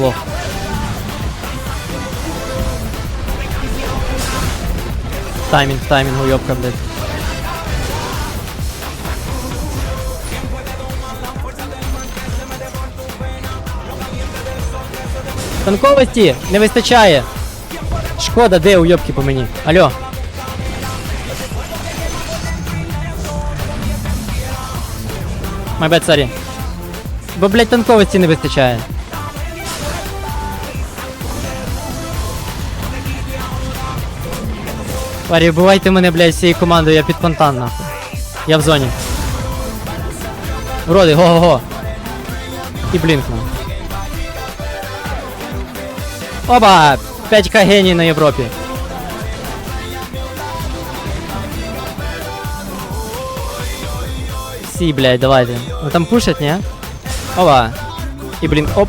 лох. Таймінг, таймінг, уйобка, блядь. Танковості не вистачає. Шкода, де уйобки по мені? Алло. Bad, sorry. Бо, блядь, танковості не вистачає. Парі, бувайте мене, блядь, всією командою, я під фонтан, нахуй. Я в зоні. Вроди, го-го-го. І блінкнув. Оба! 5к геній на Європі. Всі, блядь, давайте. Ну там пушать, ні? Оба. І блін, оп.